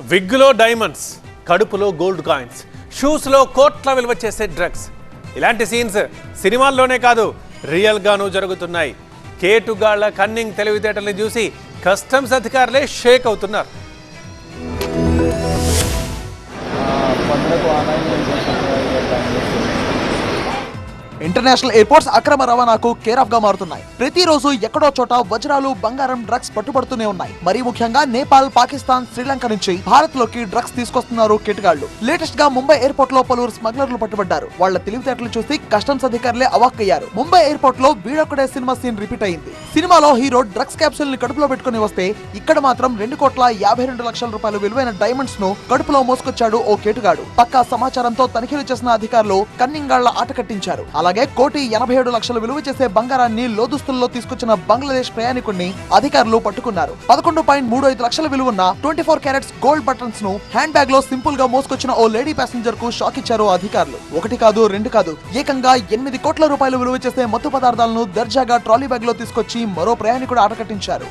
విగ్గులో diamonds కడుపులో gold coins షూస్లో కోట్ల విలువ చేసే డ్రగ్స్. ఇలాంటి సీన్స్ సినిమాల్లోనే కాదు రియల్గానూ జరుగుతున్నాయి. కేటుగాళ్ళ కన్నింగ్ తెలివితేటల్ని చూసి కస్టమ్స్ అధికారులే షేక్ అవుతున్నారు. ఇంటర్నేషనల్ ఎయిర్పోర్ట్స్ అక్రమ రవాణాకు కేర్గా మారుతున్నాయి. ప్రతిరోజు ఎక్కడో చోట వజ్రాలు బంగారం డ్రగ్స్ పట్టుబడుతూనే ఉన్నాయి. మరీ ముఖ్యంగా నేపాల్ పాకిస్తాన్ శ్రీలంక నుంచి భారత్లోకి డ్రగ్స్ తీసుకొస్తున్నారు కిటగాళ్ళు లేటెస్ట్గా ముంబై ఎయిర్పోర్ట్లో పలువురు స్మగ్లర్లు పట్టుబడ్డారు. వాళ్ళ తెలివితేటలు చూసి కస్టమ్స్ అధికారులే అవాక్కయ్యారు. ముంబై ఎయిర్పోర్ట్లో వీడొక్కడే సినిమా సీన్ రిపీట్ అయింది. సినిమాలో హీరో డ్రగ్స్ క్యాప్సూల్ని కడుపులో పెట్టుకుని వస్తే ఇక్కడ మాత్రం రెండు కోట్ల యాభై రెండు లక్షల రూపాయలు విలువైన డైమండ్స్ను కడుపులో మోసుకొచ్చాడు ఓ కేటుగాడు. పక్కా సమాచారంతో తనిఖీలు చేసిన అధికారులు కన్నింగాళ్ళ ఆట కట్టించారు. అలా అలాగే కోటి ఎనభై ఏడు లక్షల విలువ చేసే బంగారాన్ని లోదుస్తుల్లో తీసుకొచ్చిన బంగ్లాదేశ్ ప్రయాణికుడిని అధికారులు పట్టుకున్నారు. పదకొండు పాయింట్ మూడు ఐదు లక్షల విలువన్న ట్వంటీ ఫోర్ క్యారెట్స్ గోల్డ్ బటన్స్ను హ్యాండ్ బ్యాగ్లో సింపుల్గా మోసుకొచ్చిన ఓ లేడీ ప్యాసింజర్కు షాక్ ఇచ్చారు అధికారులు. ఒకటి కాదు రెండు కాదు ఏకంగా ఎనిమిది కోట్ల రూపాయలు విలువ చేసే మత్తు పదార్థాలను దర్జాగా ట్రాలీ బ్యాగ్లో తీసుకొచ్చి మరో ప్రయాణికుడు ఆట కట్టించారు